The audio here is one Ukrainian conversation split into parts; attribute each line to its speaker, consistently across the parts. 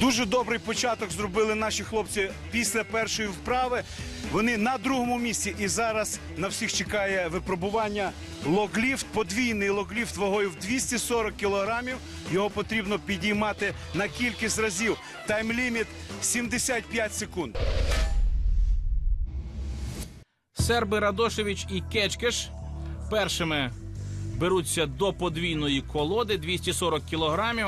Speaker 1: Дуже добрий початок зробили наші хлопці після першої вправи. Вони на другому місці і зараз на всіх чекає випробування логліфт, подвійний логліфт вагою в 240 кілограмів. Його потрібно підіймати на кількість разів. Тайм-ліміт 75 секунд.
Speaker 2: Серби Радошевич і Кечкеш першими беруться до подвійної колоди 240 кілограмів.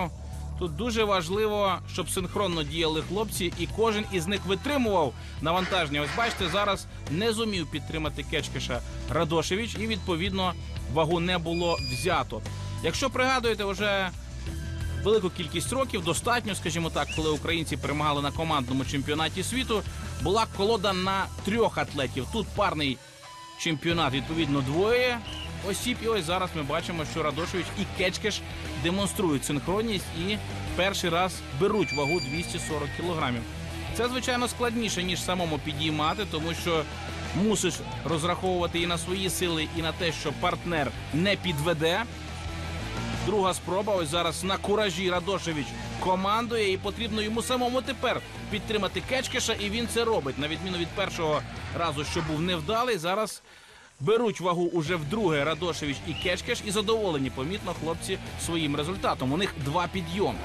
Speaker 2: Тут дуже важливо, щоб синхронно діяли хлопці, і кожен із них витримував навантаження. Ось бачите, зараз не зумів підтримати Кечкеша Радошевич, і відповідно вагу не було взято. Якщо пригадуєте, вже велику кількість років, достатньо, скажімо так, коли українці перемагали на командному чемпіонаті світу, була колода на трьох атлетів. Тут парний чемпіонат, відповідно, двоє осіб. І ось зараз ми бачимо, що Радошевич і Кечкеш демонструють синхронність і перший раз беруть вагу 240 кілограмів. Це звичайно складніше ніж самому підіймати, тому що мусиш розраховувати і на свої сили, і на те, що партнер не підведе. Друга спроба. Ось зараз на куражі Радошевич командує, і потрібно йому самому тепер підтримати Кечкеша, і він це робить. На відміну від першого разу, що був невдалий, зараз беруть вагу уже вдруге Радошевич і Кечкеш, і задоволені помітно хлопці своїм результатом. У них два підйоми.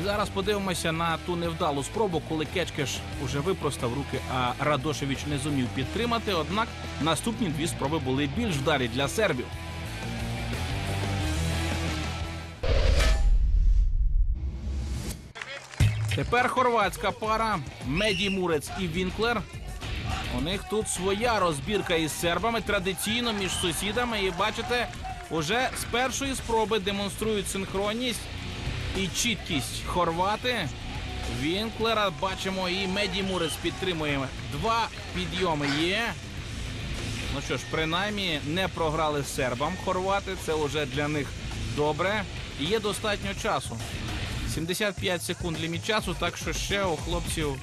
Speaker 2: І зараз подивимося на ту невдалу спробу, коли Кечкеш уже випростав руки, а Радошевич не зумів підтримати. Однак наступні дві спроби були більш вдалі для сербів. Тепер хорватська пара Меді Мурець і Вінклер. У них тут своя розбірка із сербами традиційно між сусідами. І бачите, уже з першої спроби демонструють синхронність і чіткість хорвати. Вінклера бачимо і Меді Мурець підтримує. Два підйоми є. Ну що ж, принаймні не програли сербам хорвати. Це вже для них добре. Є достатньо часу. 75 секунд ліміт часу, так що ще у хлопців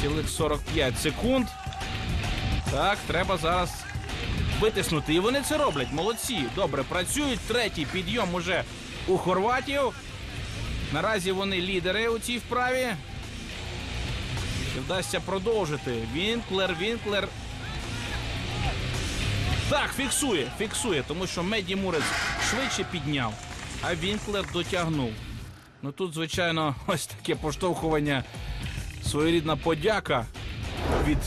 Speaker 2: цілих 45 секунд. Так, треба зараз витиснути. І вони це роблять. Молодці. Добре, працюють. Третій підйом уже у хорватів. Наразі вони лідери у цій вправі. Чи вдасться продовжити? Вінклер, Вінклер. Так, фіксує, фіксує, тому що Меді Мурець швидше підняв, а Вінклер дотягнув. Ну тут, звичайно, ось таке поштовхування, своєрідна подяка від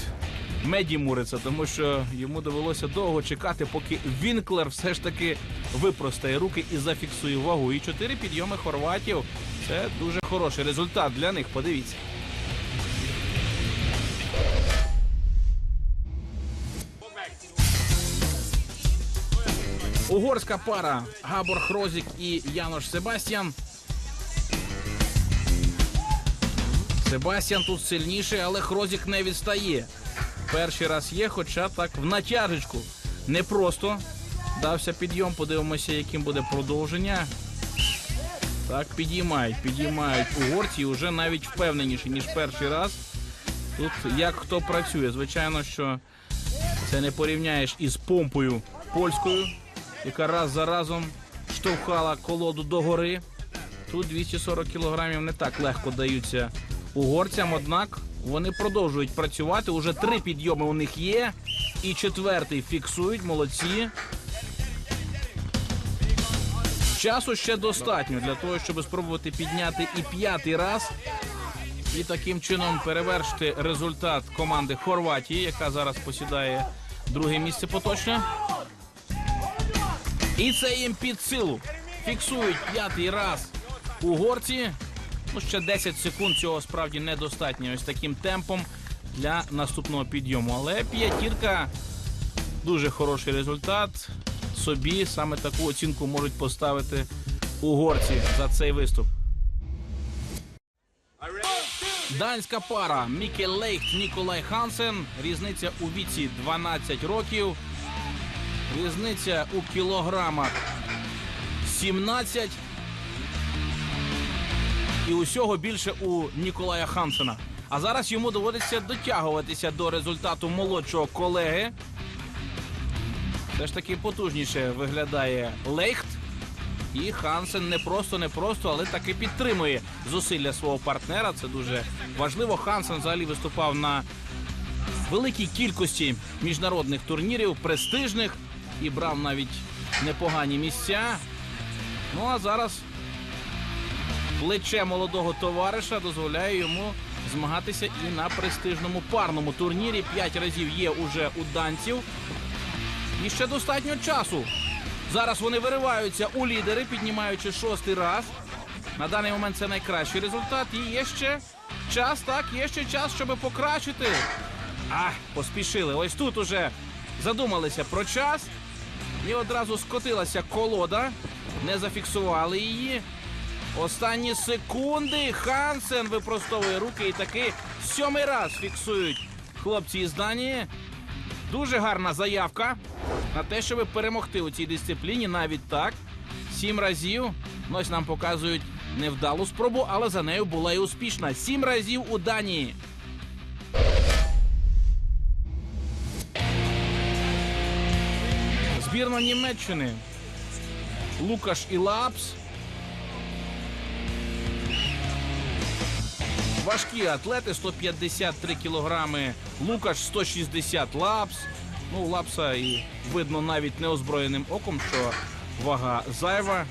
Speaker 2: Меді Муриця, тому що йому довелося довго чекати, поки Вінклер все ж таки випростає руки і зафіксує вагу. І чотири підйоми хорватів. Це дуже хороший результат для них. Подивіться. Угорська пара Габор Хрозік і Янош Себастьян. Себастьян тут сильніший, але Хрозік не відстає. Перший раз є, хоча так в натяжечку. Не просто дався підйом. Подивимося, яким буде продовження. Так, підіймають, підіймають угорці вже навіть впевненіші, ніж перший раз. Тут як хто працює. Звичайно, що це не порівняєш із помпою польською, яка раз за разом штовхала колоду догори. Тут 240 кілограмів не так легко даються угорцям, однак вони продовжують працювати. Уже три підйоми у них є. І четвертий фіксують, молодці. Часу ще достатньо для того, щоб спробувати підняти і п'ятий раз. І таким чином перевершити результат команди Хорватії, яка зараз посідає друге місце поточне. І це їм під силу. Фіксують п'ятий раз угорці. Ну, ще 10 секунд цього справді недостатньо ось таким темпом для наступного підйому. Але п'ятірка дуже хороший результат. Собі саме таку оцінку можуть поставити угорці за цей виступ. Данська пара Міке Лейхт, Ніколай Хансен. Різниця у віці 12 років. Різниця у кілограмах 17. І усього більше у Ніколая Хансена. А зараз йому доводиться дотягуватися до результату молодшого колеги. Все ж таки потужніше виглядає Лейхт. І Хансен не просто, не просто, але таки підтримує зусилля свого партнера. Це дуже важливо. Хансен взагалі виступав на великій кількості міжнародних турнірів, престижних і брав навіть непогані місця. Ну а зараз плече молодого товариша дозволяє йому змагатися і на престижному парному турнірі. П'ять разів є уже у данців. І ще достатньо часу. Зараз вони вириваються у лідери, піднімаючи шостий раз. На даний момент це найкращий результат. І є ще час, так, є ще час, щоб покращити. А, поспішили. Ось тут уже задумалися про час. І одразу скотилася колода. Не зафіксували її. Останні секунди. Хансен випростовує руки і таки сьомий раз фіксують хлопці із Данії. Дуже гарна заявка на те, щоб перемогти у цій дисципліні. Навіть так. Сім разів. Ну, Ось нам показують невдалу спробу, але за нею була і успішна. Сім разів у Данії. Збірна Німеччини. Лукаш і Лапс. Важкі атлети 153 кілограми. Лукаш 160 лапс. Ну, лапса і видно навіть неозброєним оком, що вага зайва.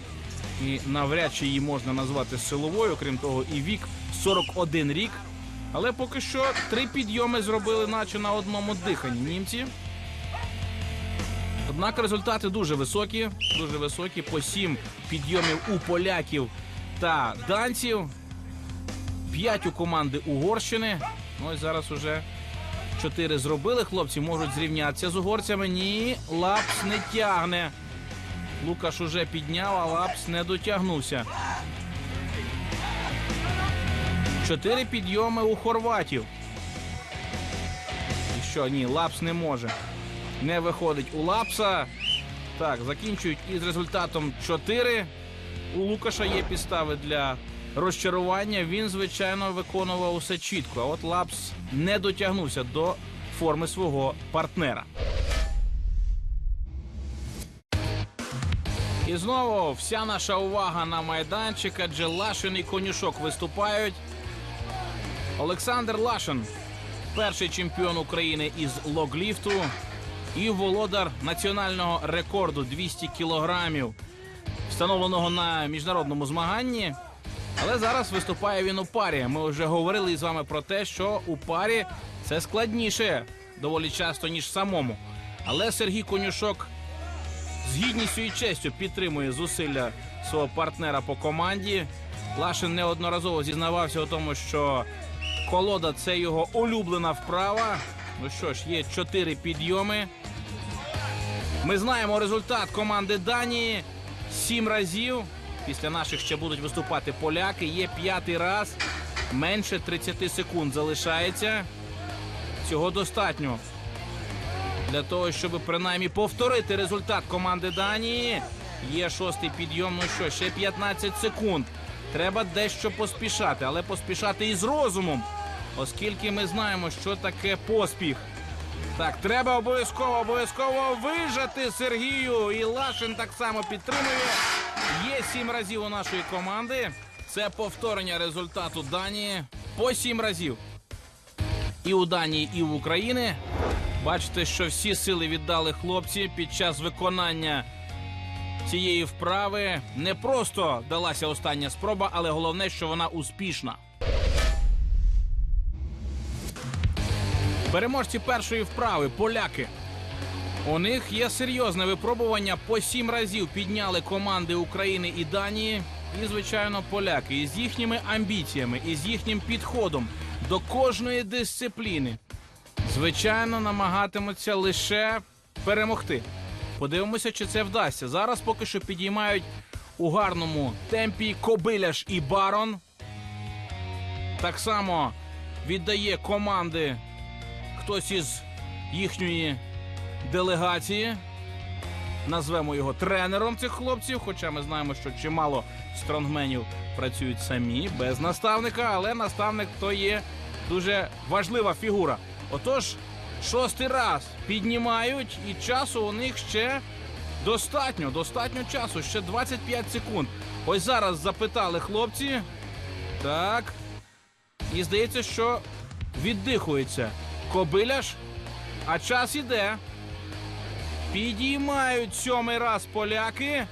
Speaker 2: І навряд чи її можна назвати силовою, крім того, і вік 41 рік. Але поки що три підйоми зробили, наче на одному диханні німці. Однак результати дуже високі, дуже високі. По сім підйомів у поляків та данців. П'ять у команди Угорщини. Ну ось зараз уже чотири зробили. Хлопці можуть зрівнятися з угорцями. Ні, лапс не тягне. Лукаш уже підняв, а лапс не дотягнувся. Чотири підйоми у хорватів. І що, ні, лапс не може. Не виходить у лапса. Так, закінчують із результатом 4. У Лукаша є підстави для розчарування. Він, звичайно, виконував усе чітко. А от Лапс не дотягнувся до форми свого партнера. І знову вся наша увага на майданчик, адже Лашин і Конюшок виступають. Олександр Лашин, перший чемпіон України із логліфту і володар національного рекорду 200 кілограмів, встановленого на міжнародному змаганні. Але зараз виступає він у парі. Ми вже говорили з вами про те, що у парі це складніше доволі часто, ніж самому. Але Сергій Конюшок з гідністю і честю підтримує зусилля свого партнера по команді. Лашин неодноразово зізнавався у тому, що колода це його улюблена вправа. Ну що ж, є чотири підйоми. Ми знаємо результат команди Данії сім разів. Після наших ще будуть виступати поляки. Є п'ятий раз. Менше 30 секунд залишається. Цього достатньо для того, щоб принаймні повторити результат команди Данії. Є шостий підйом. Ну що, ще 15 секунд. Треба дещо поспішати, але поспішати із розумом, оскільки ми знаємо, що таке поспіх. Так, треба обов'язково обов'язково вижати Сергію. І Лашин так само підтримує. Є сім разів у нашої команди. Це повторення результату Данії по сім разів. І у Данії, і в Україні. Бачите, що всі сили віддали хлопці під час виконання цієї вправи. Не просто далася остання спроба, але головне, що вона успішна. Переможці першої вправи поляки. У них є серйозне випробування. По сім разів підняли команди України і Данії. І, звичайно, поляки із їхніми амбіціями, і з їхнім підходом до кожної дисципліни. Звичайно, намагатимуться лише перемогти. Подивимося, чи це вдасться. Зараз поки що підіймають у гарному темпі Кобиляш і Барон. Так само віддає команди хтось із їхньої делегації. Назвемо його тренером цих хлопців, хоча ми знаємо, що чимало стронгменів працюють самі без наставника, але наставник то є дуже важлива фігура. Отож, шостий раз піднімають, і часу у них ще Достатньо, достатньо часу. Ще 25 секунд. Ось зараз запитали хлопці. Так. І здається, що віддихується. Кобиляш. А час іде. Підіймають сьомий раз поляки.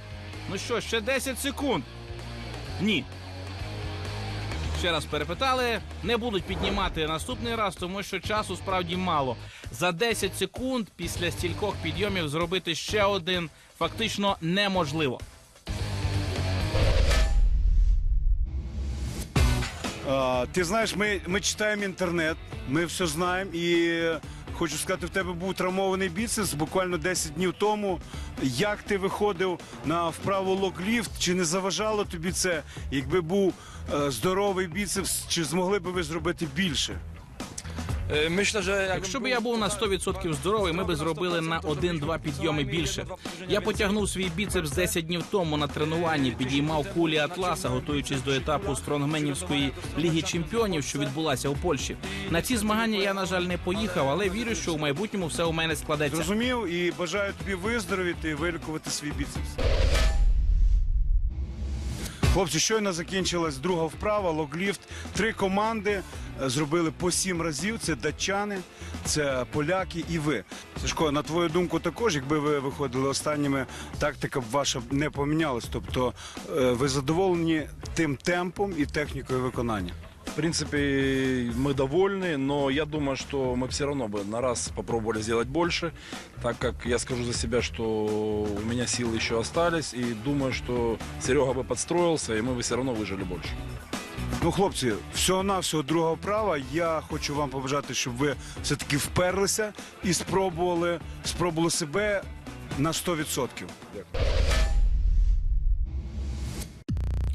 Speaker 2: Ну що, ще 10 секунд. Ні. Ще раз перепитали. Не будуть піднімати наступний раз, тому що часу справді мало. За 10 секунд після стількох підйомів зробити ще один фактично неможливо.
Speaker 1: Ти знаєш, ми, ми читаємо інтернет, ми все знаємо і хочу сказати, в тебе був травмований біцепс буквально 10 днів тому. Як ти виходив на вправу локліфт? Чи не заважало тобі це? Якби був е, здоровий біцепс, чи змогли би ви зробити більше?
Speaker 3: Е, Myślę, że
Speaker 2: Якщо б я був на 100% здоровий, ми би зробили на 1-2 підйоми більше. Я потягнув свій біцепс 10 днів тому на тренуванні, підіймав кулі Атласа, готуючись до етапу стронгменівської ліги чемпіонів, що відбулася у Польщі. На ці змагання я, на жаль, не поїхав, але вірю, що у майбутньому все у мене складеться.
Speaker 1: Зрозумів і бажаю тобі виздоровіти і вилікувати свій біцепс. Хлопці, щойно закінчилась друга вправа, логліфт. Три команди е, зробили по сім разів. Це датчани, це поляки і ви. Сашко, на твою думку, також, якби ви виходили останніми, тактика б ваша не помінялась. Тобто е, ви задоволені тим темпом і технікою виконання
Speaker 3: В принципе, мы довольны, но я думаю, что мы все равно бы на раз попробовали сделать больше, так как я скажу за себя, что у меня силы еще остались, и думаю, что Серега бы подстроился, и мы бы все равно выжили больше.
Speaker 1: Ну, хлопці, всього-навсього друга вправа. Я хочу вам побажати, щоб ви все-таки вперлися і спробували, спробували себе на 100%.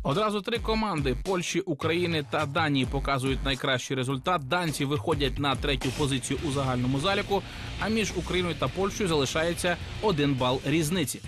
Speaker 2: Одразу три команди Польщі, України та Данії показують найкращий результат. Данці виходять на третю позицію у загальному заліку. А між Україною та Польщею залишається один бал різниці.